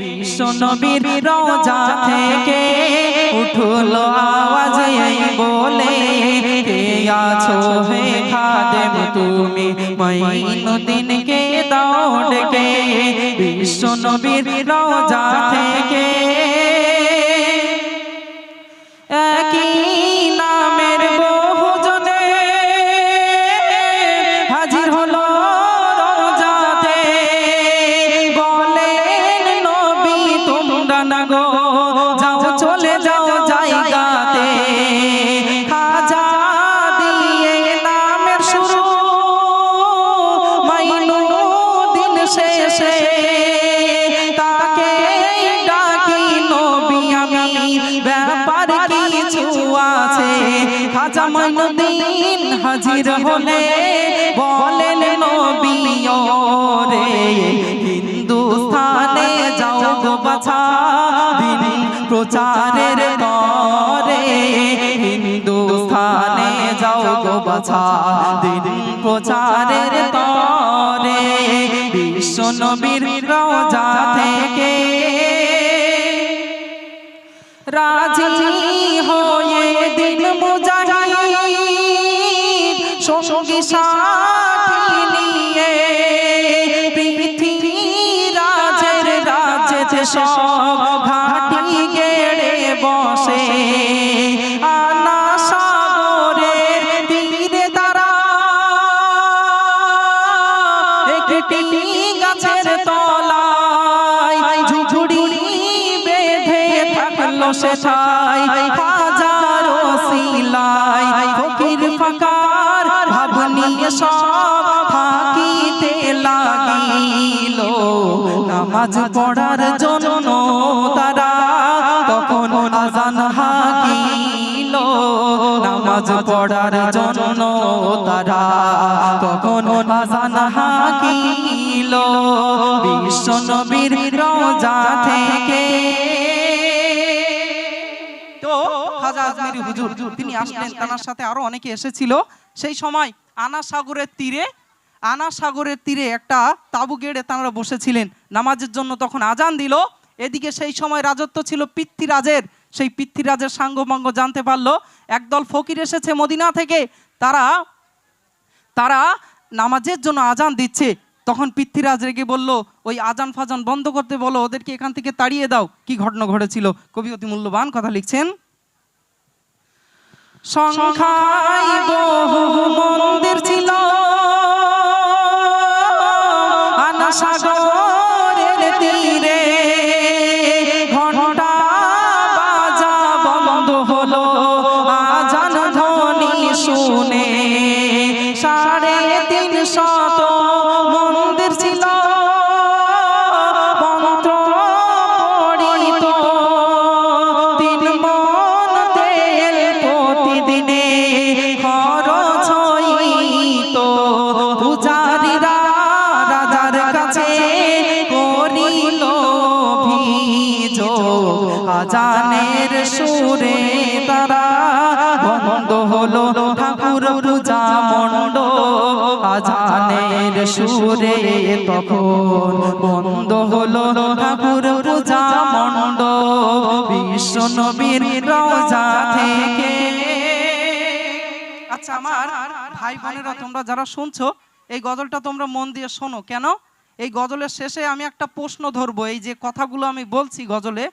বিশ্ব নবীর রোজা থেকে উঠল আওয়াজ, এই বলে আছো হে খাদেম, তুমি মাইনুদ্দিন কে দাও ডেকে। বিশ্ব নবীর রোজা থেকে একই প্রচারের করে হিন্দুস্থানে যাও গো বাছা। দিন প্রচারের তরে বিশ্ব নবীর রোজা থেকে রাজি হয়ে দিন সঙ্গী সাথী নিয়ে পৃথিবী রাজের রাজেতে সব ফকির ভাব সব থাকিতে লাগিল। নামাজ পড়ার জন্য তারা তখন আজান হাকিল। নামাজ পড়ার জন্য তারা তখন আজান হাকিল। বিশ্ব নবীর রোজা থেকে তো খাজা আজমেরি হুজুর। তিনি আসলেন তার সাথে আরও অনেকে এসেছিল। সেই সময় আনা সাগরের তীরে আনা সাগরের তীরে একটা তাবু গেড়ে তাঁরা বসেছিলেন। নামাজের জন্য তখন আজান দিল। এদিকে সেই সময় রাজত্ব ছিল পিতৃরাজের সেই পিতৃরাজের সাঙ্গভঙ্গ জানতে পারল। একদল ফকির এসেছে মদিনা থেকে। তারা তারা নামাজের জন্য আজান দিচ্ছে। তখন পৃথ্বীরাজ রেগে বলল ওই আজান ফাজান বন্ধ করতে বলো। ওদেরকে এখান থেকে তাড়িয়ে দাও। কি ঘটনা ঘটেছিল? কবি অতি মূল্যবান কথা লিখছেন। সংখ্যায় বহু মন্দির ছিল। তখন বন্ধ হলো ঠাকুর পূজা মন্ড থেকে। আচ্ছা আমার ভাই বোনেরা, তোমরা যারা শুনছো, এই গজলটা তোমরা মন দিয়ে শোনো। কেন? এই গজলের শেষে আমি একটা প্রশ্ন ধরবো। এই যে কথাগুলো আমি বলছি গজলে,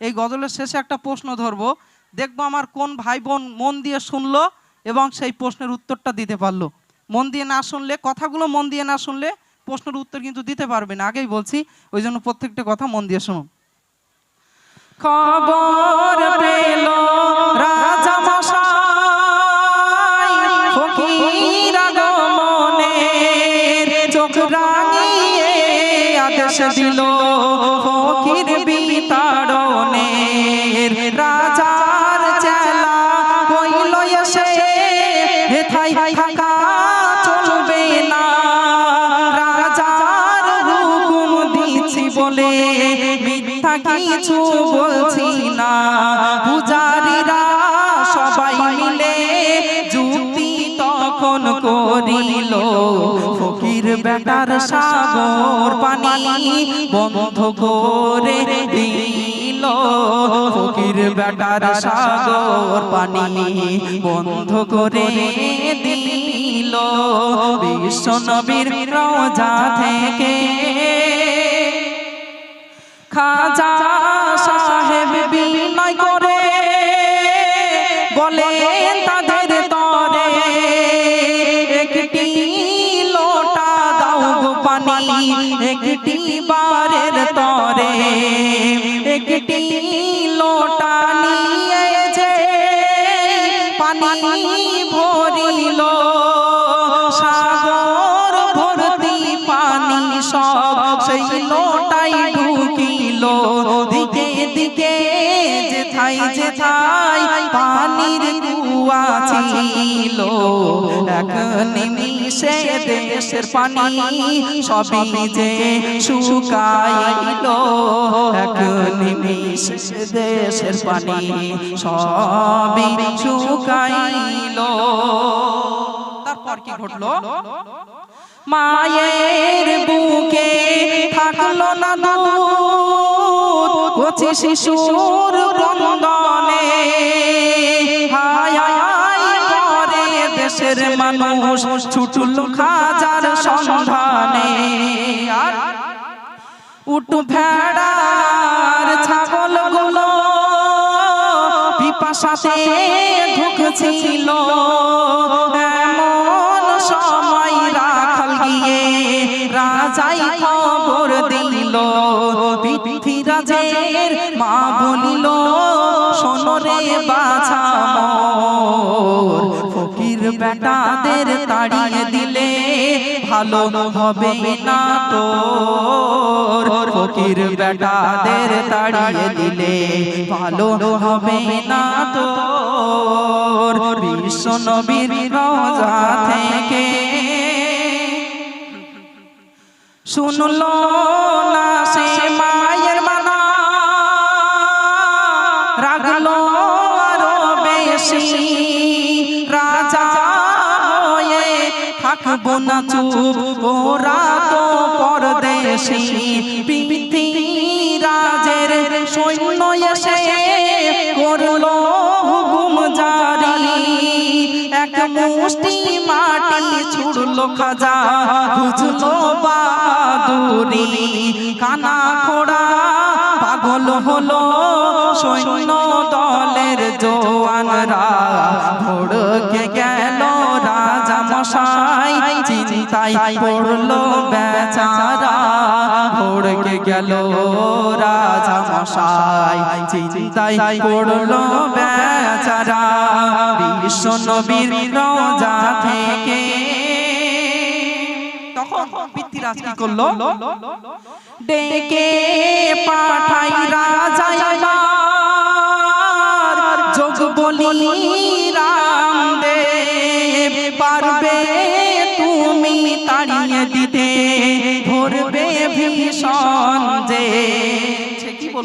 এই গজলের শেষে একটা প্রশ্ন ধরবো। দেখব আমার কোন ভাই বোন মন দিয়ে শুনলো এবং সেই প্রশ্নের উত্তরটা দিতে পারল। মন দিয়ে না শুনলে, কথাগুলো মন দিয়ে না শুনলে প্রশ্নের উত্তর কিন্তু দিতে পারবে না। আগেই বলছি, ওই জন্য প্রত্যেকটা কথা মন দিয়ে শুনুন রাজা চেলা চলবে বলছি না পূজারীরা সবাই মিলে যুক্তি তখন করিল। ফকির বেটার সাগর পানি বন্ধ করে দিল। ফকির বেটার সাগর পানি বন্ধ করে দিল। বিশ্ব নবীর রোজা থেকে খাজা বিনয় করে। বলে তাদের তরে। একটি লোটা দাও পানি একটি বারের তরে। একটি লোটা নিয়ে যে পানি। দেশের পানি সবই যে শুকাইল। দেশের পানি সবই শুকাইল। তারপর কি মায়ের বুকে থাকল না দুধ। কচি শিশুর ক্রন্দনে হায় দেশের মানুষ ছুটল খাজার সন্ধানে। উট ভেড়ার ছাগলগুলো পিপাসাতে ঢুকছিল। এমন সময় রাখাল গিয়ে রাজাই খবর দিল মা বলিল বেটাদের তাড়িয়ে দিলে ভালো হবে না তোর। ফকির বেটাদের তাড়িয়ে দিলে ভালো হবে না তোর। বিশ্ব নবীর রোজা থেকে শুনলো না সে থাকব না চুপ। ওরা তো পরদেশি। রাজের সৈন্য এসে জারি। এক মুষ্টি মাটি খাজা বাদুরি। কানা খোড়া পাগল হলো সৈন্য দলের জোয়ানরা ভোড়কে গেল চিন্তায় পড়ল বেচারা ভোড়কে গেল রাজা মশাই। চিন্তায় পড়ল বেচারা, বিশ্ব নবীর রোজা থেকে। তখন পৃথ্বীরাজ কি করল? ডেকে পাঠাই রাজা যোগ বলি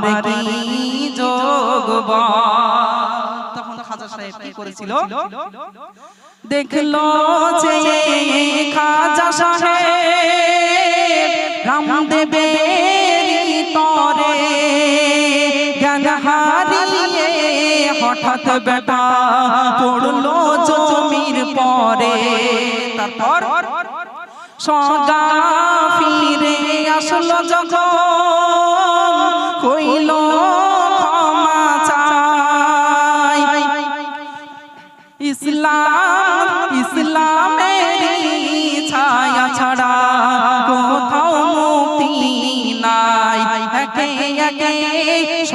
আমার কি যোগ বল। তখন খাজা সাহেব কি করেছিল? দেখল যে খাজা সাহেব রামদেবের তরে জ্ঞান হারিয়ে হঠাৎ বেটা পড়ল জমির পরে। তারপর সগা ফিরে আসলো যখন।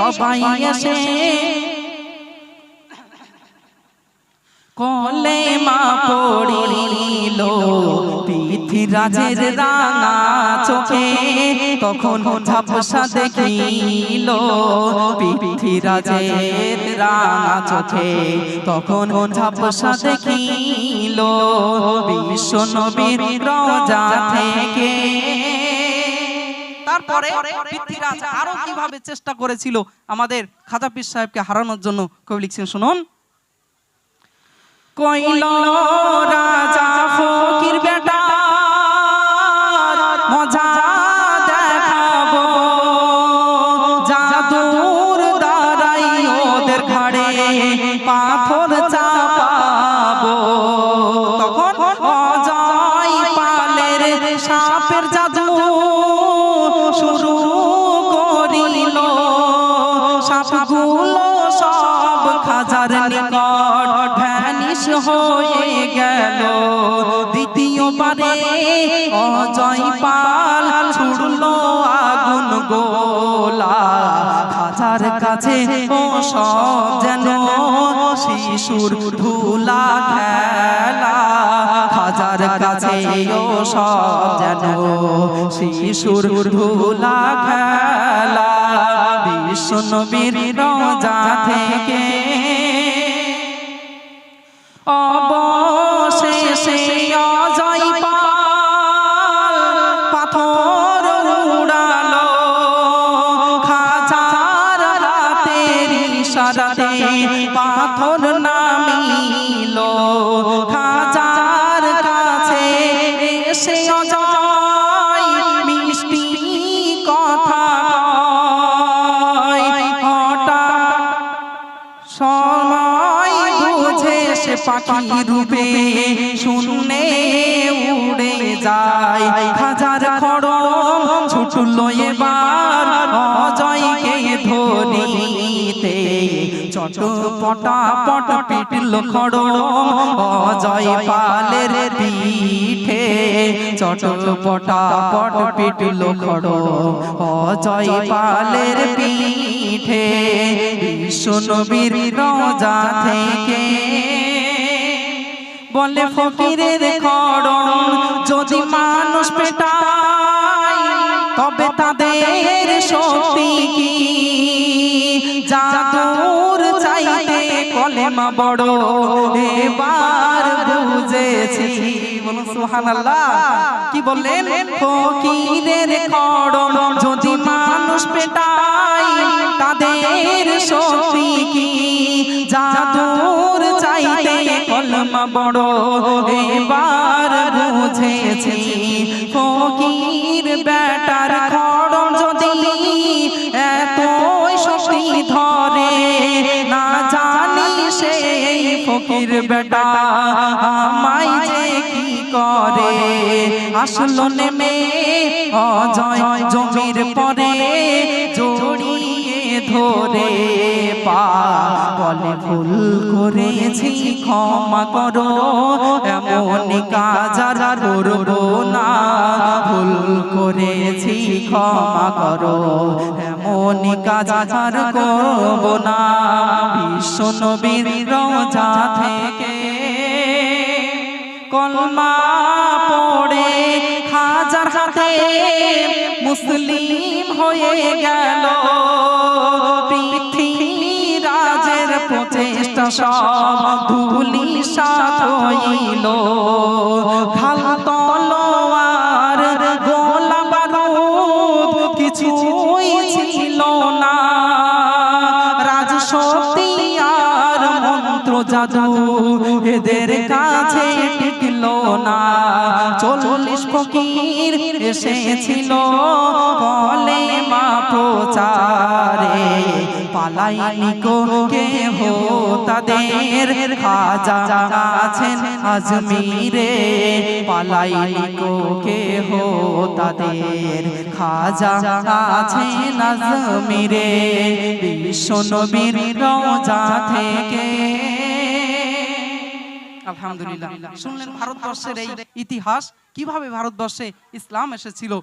সবাই এসে কলে মা পড়িল, পৃথিরাজের রাঙা চোখে তখন ঝাপসা দেখিল, পৃথিরাজের রাঙা চোখে তখন ঝাপসা দেখিল, বিশ্ব নবীর রাজা থেকে তারপরে পৃথ্বীরাজ আরও কীভাবে চেষ্টা করেছিল আমাদের খাজাপির সাহেবকে হারানোর জন্য কবি লিখছেন, শুনুন। কইল রাজা ফকির বেটা খাজার কাছে ও সব যেন শিশুর ধুলা খেলা। খাজার কাছে ও সব যেন শিশুর ধুলা খেলা। বিশ্ব নবীর থেকে অবশেষে ইশারাতে পাথর নামিল। খাজার কাছে এসে অজয় মিষ্টি কথা হঠাৎ সময় বুঝে সে পাখি রূপে শূন্যে উড়ে যায়। হাজার খড়ম ছুটলো এবার চটপটা পট পিটল খড়ম অজয় পালের পিঠে চটপটা পট পিটল খড়ম অজয় পালের পিঠে বিশ্ব নবীর রোজা থেকে বলে ফকিরের খড়ম যদি মানুষ বড় এবার বুঝেছি কি বললেন? ফকিরের যদি মানুষ পেটায়, তাদের শক্তি কি জাদুর চাইতে কলমা বড় এবার বুঝেছি, ফকির বেটার বেটা, আমায় যে কি করে? আসলো নেমে অজয় জমির পরে জড়িয়ে ধরে। পা বলে ভুল করেছি, ক্ষমা করো, এমন কাজ আর না। ভুল করেছি, ক্ষমা করো এমন কাজ আর করব না বিশ্ব নবীর থেকে কলমা পড়ে হাজার হাতে মুসলিম হয়ে গেল। পৃথ্বীরাজের প্রচেষ্টা সব ধুলি সাত হইল। ঢাল তলোয়ার জাদু এদের কাছে টিকল না। চল্লিশ ফকির এসেছিল কলে মা, প্রচারে পালাইনি কো হো তাদের খাজা আছেন আজমিরে। পালাইনি কো হো তাদের খাজা আছেন আজমিরে। বিশ্ব নবীর রোজা থেকে আলহামদুলিল্লাহ। শুনলেন ভারতবর্ষের এই ইতিহাস? কীভাবে ভারতবর্ষে ইসলাম এসেছিল?